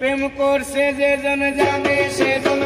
প্রেম করছে যে জন জানে সে জন